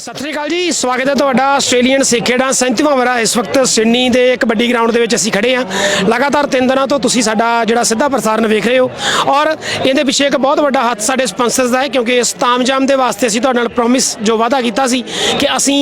ਸਤਿ ਸ੍ਰੀ ਅਕਾਲ ਜੀ, ਸਵਾਗਤ ਹੈ ਤੁਹਾਡਾ ਆਸਟ੍ਰੇਲੀਅਨ ਸਿੱਖੇੜਾ 37ਵਾਂ ਵਰਾ ਇਸ ਵਕਤ ਸਿਡਨੀ ਦੇ ਕਬੱਡੀ ਗਰਾਊਂਡ ਦੇ ਵਿੱਚ ਅਸੀਂ ਖੜੇ ਹਾਂ। ਲਗਾਤਾਰ ਤਿੰਨ ਦਿਨਾਂ ਤੋਂ ਤੁਸੀਂ ਸਾਡਾ ਜਿਹੜਾ ਸਿੱਧਾ ਪ੍ਰਸਾਰਣ ਵੇਖ ਰਹੇ ਹੋ। ਔਰ ਇਹਦੇ ਪਿੱਛੇ ਇੱਕ ਬਹੁਤ ਵੱਡਾ ਹੱਥ ਸਾਡੇ ਸਪਾਂਸਰਸ ਦਾ ਹੈ, ਕਿਉਂਕਿ ਇਸ ਤਾਮਜਾਮ ਦੇ ਵਾਸਤੇ ਅਸੀਂ ਤੁਹਾਡੇ ਨਾਲ ਪ੍ਰੋਮਿਸ ਜੋ ਵਾਅਦਾ ਕੀਤਾ ਸੀ ਕਿ ਅਸੀਂ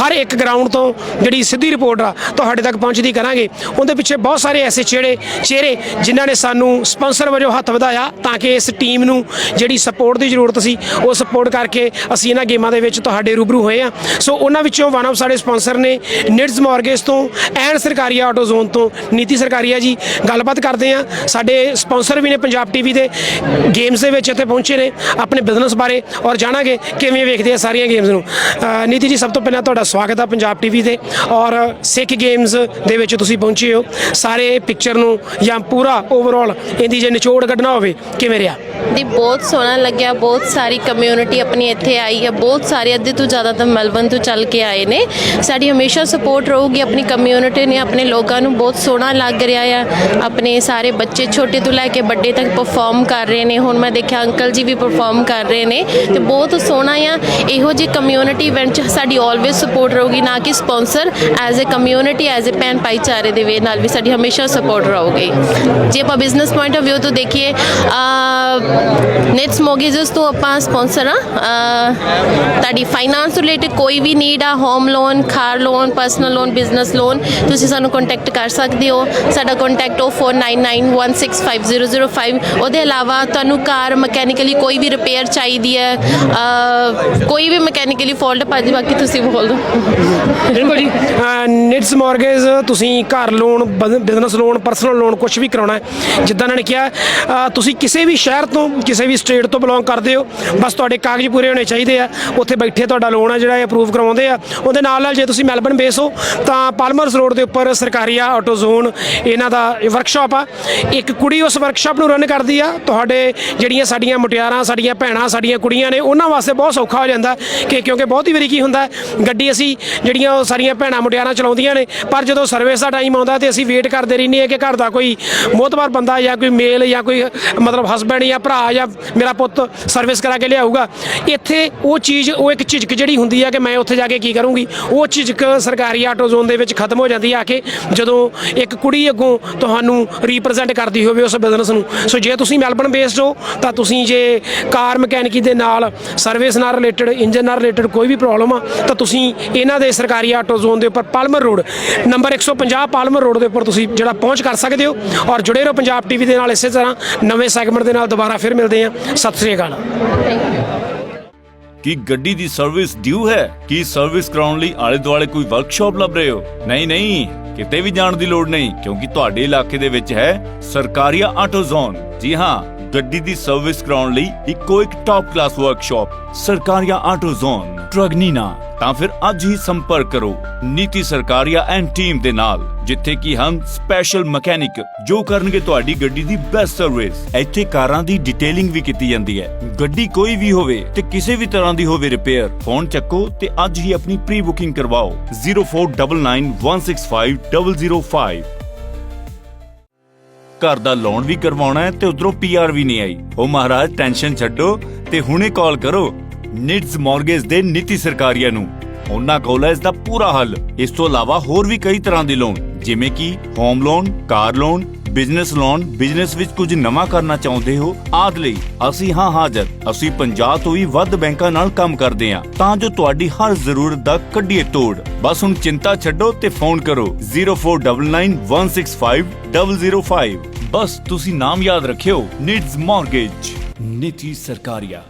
ਹਰ ਇੱਕ ਗਰਾਊਂਡ ਤੋਂ ਜਿਹੜੀ ਸਿੱਧੀ ਰਿਪੋਰਟ ਆ, ਤੁਹਾਡੇ ਤੱਕ ਪਹੁੰਚਦੀ ਕਰਾਂਗੇ। ਉਹਦੇ ਪਿੱਛੇ ਬਹੁਤ ਸਾਰੇ ਐਸੇ ਚਿਹੜੇ, ਚਿਹਰੇ ਜਿਨ੍ਹਾਂ ਨੇ ਸਾਨੂੰ ਸਪਾਂਸਰ ਵਜੋਂ ਹੱਥ ਵਧਾਇਆ ਤਾਂ ਕਿ ਇਸ ਟੀਮ ਨੂੰ ਜਿਹੜੀ ਸਪੋਰਟ ਦੀ ਜ਼ਰੂਰਤ ਸੀ, ਉਹ ਸਪੋਰਟ ਕਰਕੇ ਅਸੀਂ ਇਹਨਾਂ ਗੇਮਾਂ ਦੇ ਵਿੱਚ ਤੁਹਾਡੇ ਰੂਬਰੂ ਹੋਏ ਆ। ਸੋ ਉਹਨਾਂ ਵਿੱਚੋਂ ਵਨ ਆਫ ਸਾਡੇ ਸਪਾਂਸਰ ਨੇ ਨਿਡਸ ਮਾਰਗੇਜ ਤੋਂ ਐਂਡ ਸਰਕਾਰੀ ਆਟੋ ਜ਼ੋਨ ਤੋਂ ਨੀਤੀ ਸਰਕਾਰੀਆ ਜੀ। ਗੱਲਬਾਤ ਕਰਦੇ ਆ। ਸਾਡੇ ਸਪਾਂਸਰ ਵੀ ਨੇ ਪੰਜਾਬ ਟੀਵੀ ਦੇ। ਗੇਮਸ ਦੇ ਵਿੱਚ ਇੱਥੇ ਪਹੁੰਚੇ ਨੇ ਆਪਣੇ ਬਿਜ਼ਨਸ ਬਾਰੇ ਔਰ ਜਾਣਾਂਗੇ ਕਿਵੇਂ ਵੇਖਦੇ ਆ ਸਾਰੀਆਂ ਗੇਮਸ ਨੂੰ। ਨੀਤੀ ਜੀ, ਸਭ ਤੋਂ ਪਹਿਲਾਂ ਤੁਹਾਡਾ ਸਵਾਗਤ ਆ ਪੰਜਾਬ ਟੀਵੀ ਤੇ। ਔਰ ਸਿੱਖ ਗੇਮਸ ਦੇ ਵਿੱਚ ਤੁਸੀਂ ਪਹੁੰਚੇ ਹੋ। ਸਾਰੇ ਪਿਕਚਰ ਨੂੰ ਜਾਂ ਪੂਰਾ ਓਵਰਆਲ ਇਹਦੀ ਜੇ ਨਿਚੋੜ ਕੱਢਣਾ ਹੋਵੇ, ਕਿਵੇਂ ਰਿਹਾ? ਦੀ ਬਹੁਤ ਸੋਹਣਾ ਲੱਗਿਆ। ਬਹੁਤ ਸਾਰੀ ਕਮਿਊਨਿਟੀ ਆਪਣੀ ਇੱਥੇ ਆਈ ਹੈ ਬਹੁਤ ਸਾਰੇ, ਅੱਧੇ ਤੋਂ ਜ਼ਿਆਦਾ ਤਾਂ ਮੈਲਬਨ ਤੋਂ ਚੱਲ ਕੇ ਆਏ ਨੇ। ਸਾਡੀ ਹਮੇਸ਼ਾ ਸਪੋਰਟ ਰਹੂਗੀ ਆਪਣੀ ਕਮਿਊਨਿਟੀ ਨੇ, ਆਪਣੇ ਲੋਕਾਂ ਨੂੰ ਬਹੁਤ ਸੋਹਣਾ ਲੱਗ ਰਿਹਾ ਆ। ਆਪਣੇ ਸਾਰੇ ਬੱਚੇ ਛੋਟੇ ਤੋਂ ਲੈ ਕੇ ਵੱਡੇ ਤੱਕ ਪਰਫਾਰਮ ਕਰ ਰਹੇ ਨੇ। ਹੁਣ ਮੈਂ ਦੇਖਿਆ ਅੰਕਲ ਜੀ ਵੀ ਪਰਫਾਰਮ ਕਰ ਰਹੇ ਨੇ ਤੇ ਬਹੁਤ ਸੋਹਣਾ ਆ। ਇਹੋ ਜਿਹੀ ਕਮਿਊਨਿਟੀ ਇਵੈਂਟ 'ਚ ਸਾਡੀ ਆਲਵੇਸ ਸਪੋਰਟ ਰਹੂਗੀ, ਨਾ ਕਿ sponsor as a community as a ਭੈਣ ਭਾਈਚਾਰੇ ਦੇ ਵੇ ਨਾਲ ਵੀ ਸਾਡੀ ਹਮੇਸ਼ਾ ਸਪੋਰਟ ਰਹੂਗੀ। ਜੇ ਆਪਾਂ ਬਿਜ਼ਨਸ ਪੁਆਇੰਟ ਆਫ View ਤੋਂ ਦੇਖੀਏ ਨੈਟਸ ਮੋਗੇजेस ਤੋਂ ਆਪਾਂ ਸਪਾਂਸਰ ਆ ਤੁਹਾਡੀ ਫਾਈਨਾਂਸ ਰਿਲੇਟਡ ਕੋਈ ਵੀ ਨੀਡ ਆ home loan car loan personal loan business loan ਤੁਸੀਂ ਸਾਨੂੰ ਕੰਟੈਕਟ ਕਰ ਸਕਦੇ ਹੋ। ਸਾਡਾ ਕੰਟੈਕਟ 0499165005 ਉਹਦੇ ਇਲਾਵਾ ਤੁਹਾਨੂੰ ਕਾਰ ਮਕੈਨੀਕਲੀ ਕੋਈ ਵੀ ਰਿਪੇਅਰ ਚਾਹੀਦੀ ਹੈ ਕੋਈ ਵੀ ਮਕੈਨੀਕਲੀ ਫਾਲਟ ਭਾਜੀ ਬਾਕੀ ਤੁਸੀਂ ਬੋਲ ਦਿਓ। ਬਿਲਕੁਲ ਜੀ ਨਿਡਸ ਮਾਰਗੇਜ ਤੁਸੀਂ ਘਰ loan business loan personal loan ਕੁਝ ਵੀ ਕਰਾਉਣਾ ਹੈ ਜਿੱਦਾਂ ਇਹਨਾਂ ਨੇ ਕਿਹਾ ਤੁਸੀਂ ਕਿਸੇ ਵੀ ਸ਼ਹਿਰ ਤੋਂ ਕਿਸੇ ਵੀ ਸਟੇਟ ਤੋਂ ਬਿਲੋਂਗ ਕਰਦੇ ਹੋ ਬਸ ਤੁਹਾਡੇ ਕਾਗਜ਼ ਪੂਰੇ ਹੋਣੇ ਚਾਹੀਦੇ ਆ ਉੱਥੇ ਬੈਠੇ ਤੁਹਾਡਾ ਲੋਨ ਆ ਜਿਹੜਾ ਇਹ ਅਪਰੂਵ ਕਰਵਾਉਂਦੇ ਆ। ਉਹਦੇ ਨਾਲ ਨਾਲ ਜੇ ਤੁਸੀਂ ਮੈਲਬਨ ਬੇਸ ਹੋ, ਤਾਂ ਪਾਲਮਰਸ ਰੋਡ ਦੇ ਉੱਪਰ ਸਰਕਾਰੀਆ ਆਟੋ ਜ਼ੋਨ ਇਹਨਾਂ ਦਾ ਵਰਕਸ਼ਾਪ ਆ। ਇੱਕ ਕੁੜੀ ਉਸ ਵਰਕਸ਼ਾਪ ਨੂੰ ਰਨ ਕਰਦੀ ਆ। ਤੁਹਾਡੇ ਜਿਹੜੀਆਂ ਸਾਡੀਆਂ ਮੁਟਿਆਰਾਂ, ਸਾਡੀਆਂ ਭੈਣਾਂ, ਸਾਡੀਆਂ ਕੁੜੀਆਂ ਨੇ, ਉਹਨਾਂ ਵਾਸਤੇ ਬਹੁਤ ਸੌਖਾ ਹੋ ਜਾਂਦਾ ਕਿ ਕਿਉਂਕਿ ਬਹੁਤ ਹੀ ਵਾਰੀ ਕੀ ਹੁੰਦਾ, ਗੱਡੀ ਅਸੀਂ ਜਿਹੜੀਆਂ ਉਹ ਸਾਰੀਆਂ ਭੈਣਾਂ ਮੁਟਿਆਰਾਂ ਚਲਾਉਂਦੀਆਂ ਨੇ, ਪਰ ਜਦੋਂ ਸਰਵਿਸ ਦਾ ਟਾਈਮ ਆਉਂਦਾ ਤੇ ਅਸੀਂ ਵੇਟ ਕਰਦੇ ਰਹਿੰਦੇ ਹਾਂ ਕਿ ਘਰ ਦਾ ਕੋਈ ਮੋਤਬਾਰ ਬੰਦਾ ਜਾਂ ਕੋਈ ਮੇਲ ਜਾਂ ਕੋਈ, ਮਤਲਬ ਹਸਬੈਂਡ ਜਾਂ ਭਰਾ ਜਾਂ ਮੇਰਾ ਪੁੱਤ ਸਰਵਿਸ ਕਰਾ ਕੇ ਲਿਆਊਗਾ। ਇੱਥੇ ਉਹ ਚੀਜ਼, ਉਹ ਇੱਕ ਝਿਜਕ ਜਿਹੜੀ ਹੁੰਦੀ ਹੈ ਕਿ ਮੈਂ ਉੱਥੇ ਜਾ ਕੇ ਕੀ ਕਰੂੰਗੀ? ਉਹ ਝਿਜਕ ਸਰਕਾਰੀ ਆਟੋ ਜ਼ੋਨ ਦੇ ਵਿੱਚ ਖਤਮ ਹੋ ਜਾਂਦੀ ਆ ਕੇ ਜਦੋਂ ਇੱਕ ਕੁੜੀ ਅੱਗੋਂ ਤੁਹਾਨੂੰ ਰਿਪਰੈਜ਼ੈਂਟ ਕਰਦੀ ਹੋਵੇ ਉਸ ਬਿਜ਼ਨਸ ਨੂੰ। ਸੋ ਜੇ ਤੁਸੀਂ ਮੈਲਬਨ ਬੇਸਡ ਹੋ, ਤਾਂ ਤੁਸੀਂ ਜੇ ਕਾਰ ਮਕੈਨਿਕੀ ਦੇ ਨਾਲ ਸਰਵਿਸ ਨਾਲ ਰਿਲੇਟਡ ਇੰਜਨ ਨਾਲ ਰਿਲੇਟਡ ਕੋਈ ਵੀ ਪ੍ਰੋਬਲਮ ਆ, ਤਾਂ ਤੁਸੀਂ ਇਹਨਾਂ ਦੇ ਸਰਕਾਰੀ ਆਟੋ ਜ਼ੋਨ ਦੇ ਉੱਪਰ Palmer road number 150 Palmer road ਦੇ ਉੱਪਰ ਤੁਸੀਂ ਜਿਹੜਾ ਪਹੁੰਚ ਕਰ ਸਕਦੇ ਹੋ ਔਰ ਜੁੜੇ ਰਹੋ ਪੰਜਾਬ ਟੀਵੀ ਦੇ ਨਾਲ ਇਸੇ ਤਰ੍ਹਾਂ। ਨਵੇਂ ਸੈਗਮੈਂਟ ਦੇ ਨਾਲ ਦੁਬਾਰਾ ਫਿਰ ਮਿਲਦੇ ਹਾਂ। ਸਤਿ ਸ੍ਰੀ ਅਕਾਲ। ਕੀ ਗੱਡੀ ਦੀ ਸਰਵਿਸ ਡਿਊ ਹੈ? ਕੀ ਸਰਵਿਸ ਕਰਾਉਣ ਲਈ ਆਲੇ ਦੁਆਲੇ ਕੋਈ ਵਰਕਸ਼ਾਪ ਲੱਭ ਰਹੇ ਹੋ? ਨਹੀਂ ਨਹੀਂ, ਕਿਤੇ ਵੀ ਜਾਣ ਦੀ ਲੋੜ ਨਹੀਂ, ਕਿਉਂਕਿ ਤੁਹਾਡੇ ਇਲਾਕੇ ਦੇ ਵਿੱਚ ਹੈ ਸਰਕਾਰੀਆ ਆਟੋ ਜ਼ੋਨ ਜੀ ਹਾਂ ਗੱਡੀ ਦੀ ਸਰਵਿਸ ਕਰਾਉਣ ਲਈ ਇੱਕੋ ਇੱਕ top class workshop Sarkaria auto zone ਟਰਗਨੀਨਾ ਤਾਂ ਫਿਰ ਅੱਜ ਹੀ ਸੰਪਰਕ ਕਰੋ ਨੀਤੀ ਸਰਕਾਰੀਆ ਐਂਡ ਟੀਮ ਦੇ ਨਾਲ, ਜਿੱਥੇ ਕਿ ਹਮ ਸਪੈਸ਼ਲ ਮਕੈਨਿਕ ਜੋ ਕਰਨਗੇ ਤੁਹਾਡੀ ਗੱਡੀ ਦੀ ਬੈਸਟ ਸਰਵਿਸ ਇੱਥੇ ਕਾਰਾਂ ਦੀ ਡਿਟੇਲਿੰਗ ਵੀ ਕੀਤੀ ਜਾਂਦੀ ਹੈ। ਗੱਡੀ ਕੋਈ ਵੀ ਹੋਵੇ ਤੇ ਕਿਸੇ ਵੀ ਤਰ੍ਹਾਂ ਦੀ ਹੋਵੇ ਰਿਪੇਅਰ ਫੋਨ ਚੱਕੋ ਤੇ ਅੱਜ ਹੀ ਆਪਣੀ ਪ੍ਰੀ ਬੁਕਿੰਗ ਕਰਵਾਓ 0499165005 ਘਰ ਦਾ ਲੋਨ ਵੀ ਕਰਵਾਉਣਾ ਹੈ ਤੇ ਉਧਰੋਂ ਪੀਆਰ ਵੀ ਨਹੀਂ ਆਈ। ਉਹ ਮਹਾਰਾਜ ਟੈਨਸ਼ਨ ਛੱਡੋ ਤੇ ਹੁਣੇ ਕਾਲ ਕਰੋ ਨਿਡਸ ਮਾਰਗੇਜ ਦੇ ਨੀਤੀ ਸਰਕਾਰੀਆ ਨੂੰ। ਉਹਨਾਂ ਕੋਲ ਇਸ ਦਾ ਪੂਰਾ ਹੱਲ। ਇਸ ਤੋਂ ਇਲਾਵਾ ਹੋਰ ਵੀ ਕਈ ਤਰ੍ਹਾਂ ਦੇ ਲੋਨ ਜਿਵੇਂ ਕਿ home loan car loan business loan business ਵਿੱਚ ਕੁਝ ਨਵਾਂ ਕਰਨਾ ਚਾਹੁੰਦੇ ਹੋ, ਆਦ ਲਈ ਅਸੀਂ ਹਾਂ ਹਾਜ਼ਰ। ਅਸੀਂ 50 ਤੋਂ ਵੀ ਵੱਧ ਬੈਂਕਾਂ ਨਾਲ ਕੰਮ ਕਰਦੇ ਹਾਂ। ਤਾਂ ਜੋ ਤੁਹਾਡੀ ਹਰ ਜ਼ਰੂਰਤ ਦਾ ਕੱਢੀਏ ਤੋੜ। ਬਸ ਹੁਣ ਚਿੰਤਾ ਛੱਡੋ ਤੇ ਫੋਨ ਕਰੋ। 0499165005 ਬਸ ਤੁਸੀਂ ਨਾਮ ਯਾਦ ਰੱਖਿਓ ਨਿਡਸ ਮਾਰਗੇਜ। ਨੀਤੀ ਸਰਕਾਰੀਆ।